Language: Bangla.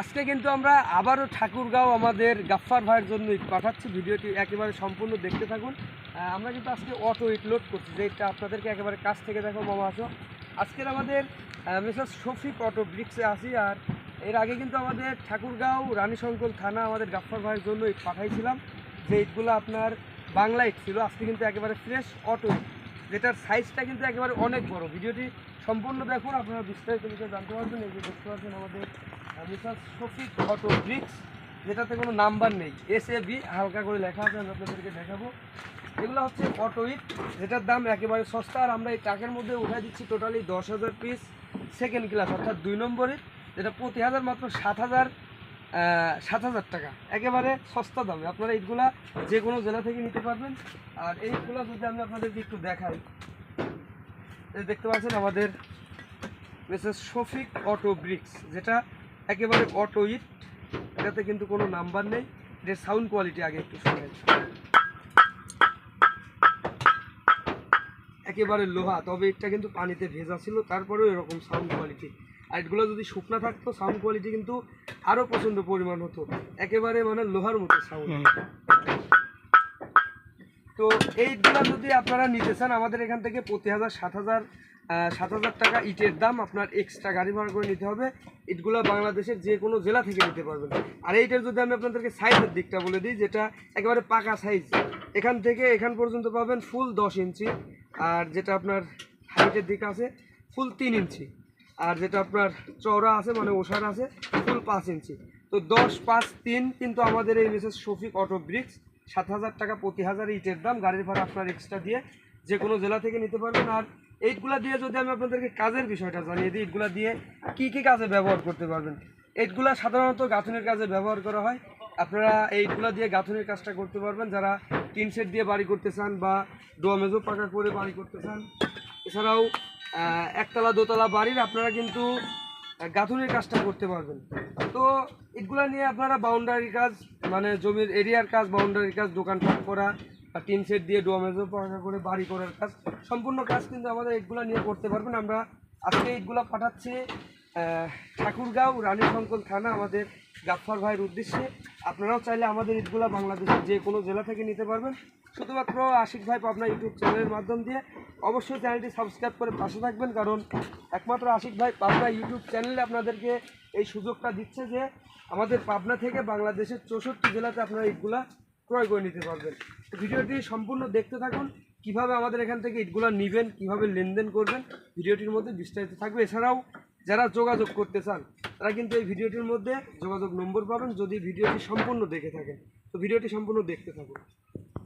আজকে কিন্তু আমরা আবারও ঠাকুরগাঁও আমাদের গাফফার ভাইয়ের জন্য পাঠাচ্ছি। ভিডিওটি একেবারে সম্পূর্ণ দেখতে থাকুন। আমরা কিন্তু আজকে অটো ইট লোড করছি, যেটা আপনাদেরকে একেবারে কাছ থেকে দেখো, মামা আসো। আজকের আমাদের মিসেস শফিক অটো ব্রিক্সে আসি, আর এর আগে কিন্তু আমাদের ঠাকুরগাঁও রানীশঙ্কল থানা আমাদের গাফফার ভাইয়ের জন্য ইট পাঠাইছিলাম, যে ইটগুলো আপনার বাংলা ইট ছিল। আজকে কিন্তু একেবারে ফ্রেশ অটো যেটার সাইজটা কিন্তু একেবারে অনেক বড়। ভিডিওটি সম্পূর্ণ দেখুন, আপনারা বিস্তারিত বিষয়ে জানতে পারবেন এই যে দেখতে পাচ্ছেন আমাদের মিসাস শফিক অটো ব্রিক্স যেটাতে কোনো নাম্বার নেই এস এ বি হালকা করে লেখা আছে, আমি আপনাদেরকে দেখাবো। এগুলো হচ্ছে অটো ইট যেটার দাম একেবারে সস্তা, আর আমরা এই ট্রাকের মধ্যে উঠে দিচ্ছি টোটালি দশ হাজার পিস সেকেন্ড ক্লাস অর্থাৎ দুই নম্বর ইট যেটা প্রতি হাজার মাত্র সাত হাজার সাত হাজার টাকা। একেবারে সস্তা দামে। আপনারা ইটগুলা যে কোনো জেলা থেকে নিতে পারবেন। আর এই ইটগুলো যদি আমি আপনাদেরকে একটু দেখাই দেখতে পাচ্ছেন আমাদের মিসেস শফিক অটো ব্রিক্স, যেটা একেবারে অটো ইট, এটাতে কিন্তু কোনো নাম্বার নেই। এটার সাউন্ড কোয়ালিটি আগে একটু শুনেন। একেবারে লোহা, তবে এটা কিন্তু পানিতে ভেজা ছিল, তারপরেও এরকম সাউন্ড কোয়ালিটি আর এগুলো যদি শুকনা থাকতো সাউন্ড কোয়ালিটি কিন্তু আরও প্রচণ্ড পরিমাণ হতো। একেবারে মানে লোহার মতো সাউন্ড তো এইগুলো যদি আপনারা নিতে চান, আমাদের এখান থেকে প্রতি হাজার সাত হাজার সাত হাজার টাকা ইটের দাম আপনার এক্সট্রা গাড়ি ভাড়া করে নিতে হবে। ইটগুলো বাংলাদেশের যে কোনো জেলা থেকে নিতে পারবেন। আর এইটার যদি আমি আপনাদেরকে সাইজের দিকটা বলে দিই, যেটা একেবারে পাকা সাইজ এখান থেকে এখান পর্যন্ত পাবেন ফুল দশ ইঞ্চি আর যেটা আপনার হাইটের দিক আছে ফুল তিন ইঞ্চি আর যেটা আপনার চওড়া আছে মানে ওষার আছে ফুল পাঁচ ইঞ্চি তো দশ, পাঁচ, তিন কিন্তু আমাদের এই মিসেস শফিক অটো ব্রিক্স। সাত হাজার টাকা প্রতি হাজার ইটের দাম, গাড়ির ভাড়া আপনার এক্সট্রা দিয়ে যে কোনো জেলা থেকে নিতে পারবেন। আর এইটগুলা দিয়ে যদি আমি আপনাদেরকে কাজের বিষয়টা জানিয়ে দিই, ইটগুলা দিয়ে কি কি কাজে ব্যবহার করতে পারবেন? এইটগুলা সাধারণত গাঁথুনের কাজে ব্যবহার করা হয়। আপনারা এইটগুলা দিয়ে গাঁথনের কাজটা করতে পারবেন। যারা টিন সেট দিয়ে বাড়ি করতে চান বা ডোয়া মেজো পাকা করে বাড়ি করতে চান, এছাড়াও একতলা, দোতলা বাড়ির আপনারা কিন্তু গাঁথুনির কাজটা করতে পারবেন। তো এগুলো নিয়ে আপনারা বাউন্ডারি কাজ মানে জমির এরিয়ার কাজ বাউন্ডারি কাজ দোকানপাট করা বা টিন সেট দিয়ে ডোয়ামেজো পাকা করে বাড়ি করার কাজ, সম্পূর্ণ কাজ কিন্তু আমাদের এগুলা নিয়ে করতে পারবেন। আমরা আজকে এইগুলো পাঠাচ্ছি ঠাকুরগাঁও রানীশঙ্কল থানা আমাদের গাফফার ভাইয়ের উদ্দেশ্যে। আপনারাও চাইলে আমাদের ঈদগুলা বাংলাদেশের যে কোনো জেলা থেকে নিতে পারবেন। শুধুমাত্র আশিক ভাই পাবনা ইউটিউব চ্যানেলের মাধ্যম দিয়ে অবশ্যই চ্যানেলটি সাবস্ক্রাইব করে পাশে থাকবেন, কারণ একমাত্র আশিক ভাই পাবনা ইউটিউব চ্যানেলে আপনাদেরকে এই সুযোগটা দিচ্ছে যে আমাদের পাবনা থেকে বাংলাদেশের চৌষট্টি জেলাতে আপনারা ইটগুলা ক্রয় করে নিতে পারবেন। ভিডিওটি সম্পূর্ণ দেখতে থাকুন, কীভাবে আমাদের এখান থেকে ইটগুলা নেবেন, কীভাবে লেনদেন করবেন, ভিডিওটির মধ্যে বিস্তারিত থাকবে। এছাড়াও যারা যোগাযোগ করতে চান, তারা কিন্তু এই ভিডিওটির মধ্যে যোগাযোগ নম্বর পাবেন যদি ভিডিওটি সম্পূর্ণ দেখে থাকেন। তো ভিডিওটি সম্পূর্ণ দেখতে থাকুন।